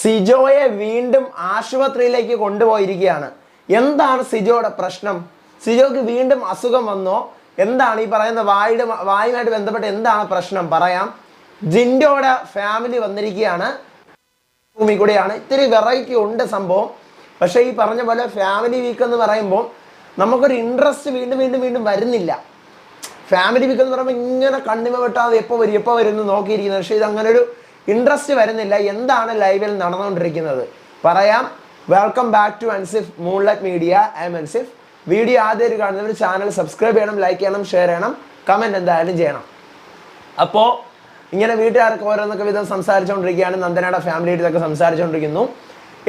സിജോയെ വീണ്ടും ആശുപത്രിയിലേക്ക് കൊണ്ടുപോയിരിക്കുകയാണ്. എന്താണ് സിജോയുടെ പ്രശ്നം? സിജോക്ക് വീണ്ടും അസുഖം വന്നോ? എന്താണ് ഈ പറയുന്ന വായുടെ വായുമായിട്ട് ബന്ധപ്പെട്ട് എന്താണ് പ്രശ്നം? പറയാം. ജിൻഡോയുടെ ഫാമിലി വന്നിരിക്കുകയാണ്. ഭൂമി കൂടെയാണ്. ഇത്തിരി വെറൈറ്റി ഉണ്ട് സംഭവം. പക്ഷേ ഈ പറഞ്ഞ പോലെ ഫാമിലി വീക്ക് എന്ന് പറയുമ്പോൾ നമുക്കൊരു ഇൻട്രസ്റ്റ് വീണ്ടും വീണ്ടും വീണ്ടും വരുന്നില്ല. ഫാമിലി വീക്ക് എന്ന് പറയുമ്പോൾ ഇങ്ങനെ കണ്ണിമ വെട്ടാതെ എപ്പോൾ വരും എപ്പോൾ വരും എന്ന് നോക്കിയിരിക്കുന്നത്. പക്ഷേ ഇത് അങ്ങനെ ഒരു ഇൻട്രസ്റ്റ് വരുന്നില്ല. എന്താണ് ലൈവിൽ നടന്നുകൊണ്ടിരിക്കുന്നത്? പറയാം. Welcome back to Ansif moonlight media I'm Ansif video ആദ്യമായിട്ട് കാണുന്നവർ ചാനൽ സബ്സ്ക്രൈബ് ചെയ്യണം ലൈക്ക് ചെയ്യണം ഷെയർ ചെയ്യണം. കമന്റ് എന്തായാലും ചെയ്യണം. അപ്പോൾ ഇങ്ങനെ വീട്ടുകാർക്ക് ഓരോന്നൊക്കെ വിധം സംസാരിച്ചുകൊണ്ടിരിക്കുകയാണ്. നന്ദനയുടെ ഫാമിലിയുടെ ഇതൊക്കെ സംസാരിച്ചുകൊണ്ടിരിക്കുന്നു.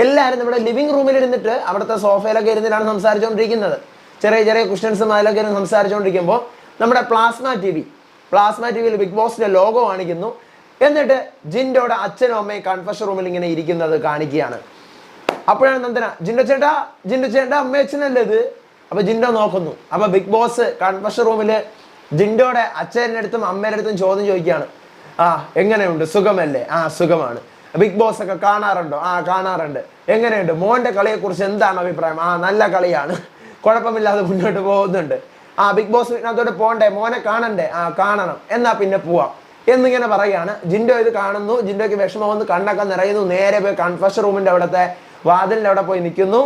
എല്ലാവരും നമ്മുടെ ലിവിംഗ് റൂമിൽ ഇരുന്നിട്ട് അവിടുത്തെ സോഫയിലൊക്കെ ഇരുന്നിട്ടാണ് സംസാരിച്ചുകൊണ്ടിരിക്കുന്നത്. ചെറിയ ചെറിയ ക്വസ്റ്റ്യൻസും അതിലൊക്കെ ഇരുന്ന് സംസാരിച്ചുകൊണ്ടിരിക്കുമ്പോൾ നമ്മുടെ plasma T V plasma T വിയിൽ ബിഗ് ബോസിന്റെ ലോഗോ കാണിക്കുന്നു. എന്നിട്ട് ജിൻഡോടെ അച്ഛനും അമ്മയും കൺഫഷൻ റൂമിൽ ഇങ്ങനെ ഇരിക്കുന്നത് കാണിക്കുകയാണ്. അപ്പോഴാണ് നന്ദന ജിൻഡോ ചേട്ടാ ജിൻഡോ ചേട്ടാ അമ്മയച്ഛനല്ലേ ഇത്? അപ്പൊ ജിൻഡോ നോക്കുന്നു. അപ്പൊ ബിഗ് ബോസ് കൺഫഷൻ റൂമിൽ ജിൻഡോടെ അച്ഛന്റെ അടുത്തും അമ്മേന്റെ അടുത്തും ചോദ്യം ചോദിക്കുകയാണ്. ആ എങ്ങനെയുണ്ട്? സുഖമല്ലേ? ആ സുഖമാണ്. ബിഗ് ബോസ് ഒക്കെ കാണാറുണ്ടോ? ആ കാണാറുണ്ട്. എങ്ങനെയുണ്ട്? മോന്റെ കളിയെ കുറിച്ച് എന്താണ് അഭിപ്രായം? ആ നല്ല കളിയാണ്. കുഴപ്പമില്ലാതെ മുന്നോട്ട് പോകുന്നുണ്ട്. ആ ബിഗ് ബോസ് അതോടെ പോണ്ടേ മോനെ കാണണ്ടേ? ആ കാണണം. എന്നാ പിന്നെ പോവാം. എന്നിങ്ങനെ പറയാണ് ജിൻഡോ ഇത് കാണുന്നു. ജിൻഡോയ്ക്ക് വിഷമം വന്ന് കണ്ണൊക്കെ നിറയുന്നു. നേരെ പോയി കൺഫഷൻ റൂമിന്റെ അവിടുത്തെ വാതിലിന്റെ അവിടെ പോയി നിൽക്കുന്നു.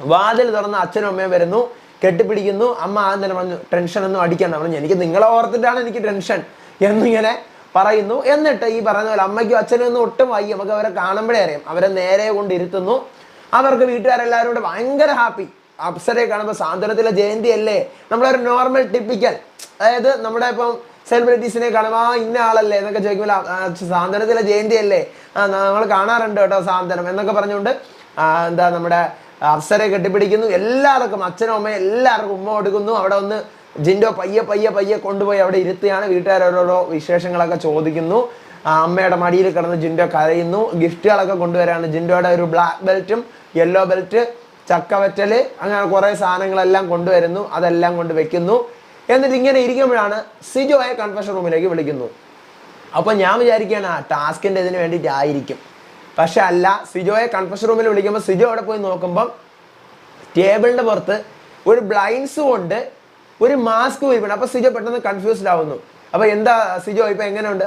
വാതിൽ തുറന്ന് അച്ഛനും അമ്മയും വരുന്നു. കെട്ടിപ്പിടിക്കുന്നു. അമ്മ തന്നെ പറഞ്ഞു ടെൻഷൻ ഒന്നും അടിക്കണ്ട. പറഞ്ഞു എനിക്ക് നിങ്ങളെ ഓർത്തിട്ടാണ് എനിക്ക് ടെൻഷൻ എന്നിങ്ങനെ പറയുന്നു. എന്നിട്ട് ഈ പറയുന്ന പോലെ അമ്മയ്ക്കും അച്ഛനും ഒന്നും ഒട്ടും വയ്യ. നമുക്ക് അവരെ കാണുമ്പോഴേ അറിയാം. അവരെ നേരെ കൊണ്ടിരുത്തുന്നു അവർക്ക് വീട്ടുകാരെല്ലാവരും കൂടെ ഭയങ്കര ഹാപ്പി അപ്സരെ കാണുമ്പോൾ സാന്ത്വനത്തിലെ ജയന്തി അല്ലേ നമ്മളൊരു നോർമൽ ടിപ്പിക്കൽ അതായത് നമ്മുടെ ഇപ്പം സെലിബ്രിറ്റീസിനെ കാണുമ്പോൾ ആ ഇന്ന ആളല്ലേ എന്നൊക്കെ ചോദിക്കുമ്പോൾ സാന്ത്വനത്തിലെ ജയന്തി അല്ലേ ആ നമ്മൾ കാണാറുണ്ട് കേട്ടോ സാന്ത്വനം എന്നൊക്കെ പറഞ്ഞുകൊണ്ട് എന്താ നമ്മുടെ അപ്സരെ കെട്ടിപ്പിടിക്കുന്നു. എല്ലാവർക്കും അച്ഛനും അമ്മയും എല്ലാവർക്കും ഉമ്മ കൊടുക്കുന്നു. അവിടെ ഒന്ന് ജിൻഡോ പയ്യെ പയ്യെ പയ്യെ കൊണ്ടുപോയി അവിടെ ഇരുത്തിയാണ് വീട്ടുകാർ ഓരോരോ വിശേഷങ്ങളൊക്കെ ചോദിക്കുന്നു. അമ്മയുടെ മടിയിൽ കിടന്ന് ജിൻഡോ കരയുന്നു. ഗിഫ്റ്റുകളൊക്കെ കൊണ്ടുവരാണ്. ജിൻഡോയുടെ ഒരു ബ്ലാക്ക് ബെൽറ്റും യെല്ലോ ബെൽറ്റ് ചക്കവറ്റൽ അങ്ങനെ കുറേ സാധനങ്ങളെല്ലാം കൊണ്ടുവരുന്നു. അതെല്ലാം കൊണ്ട് വെക്കുന്നു. എന്നിട്ട് ഇങ്ങനെ ഇരിക്കുമ്പോഴാണ് സിജോയെ കൺഫഷൻ റൂമിലേക്ക് വിളിക്കുന്നു. അപ്പോൾ ഞാൻ വിചാരിക്കുകയാണ് ആ ടാസ്കിന്റെ ഇതിന് വേണ്ടിയിട്ടായിരിക്കും പക്ഷെ അല്ല സിജോയെ കൺഫഷൻ റൂമിൽ വിളിക്കുമ്പോൾ സിജോ അവിടെ പോയി നോക്കുമ്പം ടേബിളിന്റെ പുറത്ത് ഒരു ബ്ലൈൻഡ്സ് കൊണ്ട് ഒരു മാസ്ക് പോയിട്ടുണ്ട് അപ്പോൾ സിജോ പെട്ടെന്ന് കൺഫ്യൂസ്ഡ് ആവുന്നു. അപ്പോൾ എന്താ സിജോ ഇപ്പം എങ്ങനെയുണ്ട്?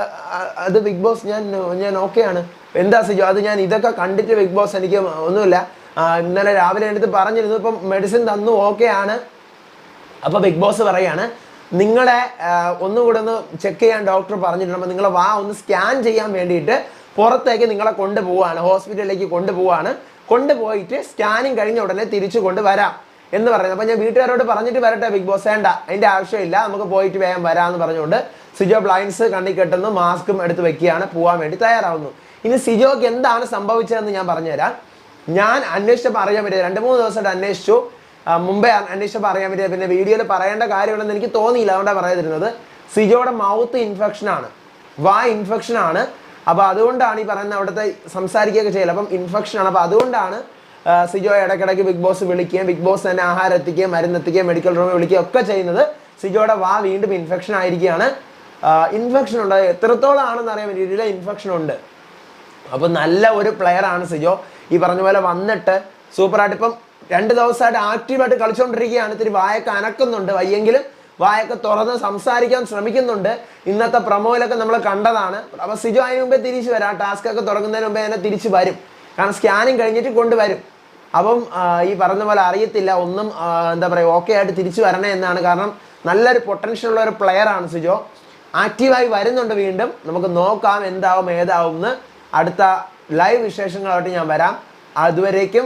അത് ബിഗ് ബോസ് ഞാൻ ഞാൻ ഓക്കെയാണ് എന്താ സിജോ അത് ഞാൻ ഇതൊക്കെ കണ്ടിട്ട് ബിഗ് ബോസ് എനിക്ക് ഒന്നുമില്ല. ഇന്നലെ രാവിലെ എടുത്ത് പറഞ്ഞിരുന്നു ഇപ്പം മെഡിസിൻ തന്നു ഓക്കെയാണ് അപ്പോൾ ബിഗ് ബോസ് പറയാണ് നിങ്ങളെ ഒന്നുകൂടെ ഒന്ന് ചെക്ക് ചെയ്യാൻ ഡോക്ടർ പറഞ്ഞിട്ടുണ്ട്. അപ്പോൾ നിങ്ങളെ വാ ഒന്ന് സ്കാൻ ചെയ്യാൻ വേണ്ടിയിട്ട് പുറത്തേക്ക് നിങ്ങളെ കൊണ്ടുപോവാണ് ഹോസ്പിറ്റലിലേക്ക് കൊണ്ടുപോവാണ്. കൊണ്ടുപോയിട്ട് സ്കാനിങ് കഴിഞ്ഞ ഉടനെ തിരിച്ചു കൊണ്ടുവരാം. എന്ന് പറയുന്നത് അപ്പോൾ ഞാൻ വീട്ടുകാരോട് പറഞ്ഞിട്ട് വരട്ടെ ബിഗ് ബോസ് വേണ്ട അതിന്റെ ആവശ്യമില്ല നമുക്ക് പോയിട്ട് വേഗം വരാമെന്ന് പറഞ്ഞുകൊണ്ട് സിജോ ബ്ലൈൻസ് കണ്ണി കെട്ടുന്നു മാസ്കും എടുത്ത് വെക്കുകയാണ് പോകാൻ വേണ്ടി തയ്യാറാവുന്നു. ഇനി സിജോക്ക് എന്താണ് സംഭവിച്ചതെന്ന് ഞാൻ പറഞ്ഞുതരാം. ഞാൻ അന്വേഷിച്ചപ്പോൾ അറിയാൻ പറ്റിയത് രണ്ട് മൂന്ന് ദിവസമായിട്ട് അന്വേഷിച്ചു. മുമ്പേ അന്വേഷിച്ചപ്പോൾ അറിയാൻ പറ്റിയത് പിന്നെ വീഡിയോയിൽ പറയേണ്ട കാര്യമുണ്ടെന്ന് എനിക്ക് തോന്നിയില്ല. അതുകൊണ്ടാണ് പറയാതിരുന്നത്. സിജോയുടെ മൗത്ത് ഇൻഫെക്ഷൻ ആണ്. വാ ഇൻഫെക്ഷൻ ആണ്. അപ്പോൾ അതുകൊണ്ടാണ് ഈ പറയുന്ന അവിടുത്തെ സംസാരിക്കുകയൊക്കെ ചെയ്യൽ അപ്പം ഇൻഫെക്ഷൻ ആണ്. അപ്പോൾ അതുകൊണ്ടാണ് സിജോയെ സിജോ ഇടയ്ക്കിടയ്ക്ക് ബിഗ് ബോസ് വിളിക്കുകയും ബിഗ് ബോസ് തന്നെ ആഹാരം എത്തിക്കുകയും മരുന്ന് എത്തിക്കുകയും മെഡിക്കൽ റൂമിൽ വിളിക്കുകയും ഒക്കെ ചെയ്യുന്നത് സിജോയുടെ വാ വീണ്ടും ഇൻഫെക്ഷൻ ആയിരിക്കുകയാണ്. ഇൻഫെക്ഷൻ ഉണ്ട്. എത്രത്തോളം ആണെന്ന് അറിയാൻ പറ്റിയില്ല ഇൻഫെക്ഷൻ ഉണ്ട്. അപ്പോൾ നല്ല ഒരു പ്ലെയർ ആണ് സിജോ. ഈ പറഞ്ഞ പോലെ വന്നിട്ട് സൂപ്പറായിട്ട് ഇപ്പം രണ്ട് ദിവസമായിട്ട് ആക്റ്റീവായിട്ട് കളിച്ചുകൊണ്ടിരിക്കുകയാണ് ഇത്തിരി വായൊക്കെ അനക്കുന്നുണ്ട്. വയ്യെങ്കിലും വായൊക്കെ തുറന്ന് സംസാരിക്കാൻ ശ്രമിക്കുന്നുണ്ട്. ഇന്നത്തെ പ്രമോയിലൊക്കെ നമ്മൾ കണ്ടതാണ്. അപ്പോൾ സിജു അതിന് മുമ്പേ തിരിച്ചു വരാം. ടാസ്ക് ഒക്കെ തുടങ്ങുന്നതിന് മുമ്പേ തന്നെ തിരിച്ചു വരും. കാരണം സ്കാനിങ് കഴിഞ്ഞിട്ട് കൊണ്ടുവരും. അപ്പം ഈ പറഞ്ഞ പോലെ അറിയത്തില്ല. ഒന്നും എന്താ പറയുക ഓക്കെ ആയിട്ട് തിരിച്ചു വരണേ എന്നാണ്. കാരണം നല്ലൊരു പൊട്ടൻഷ്യൽ ഉള്ള ഒരു പ്ലെയർ ആണ് സിജോ. ആക്റ്റീവായി വരുന്നുണ്ട് വീണ്ടും. നമുക്ക് നോക്കാം എന്താവും ഏതാവും എന്ന് അടുത്ത ലൈവ് വിശേഷങ്ങളായിട്ട് ഞാൻ വരാം. അതുവരേക്കും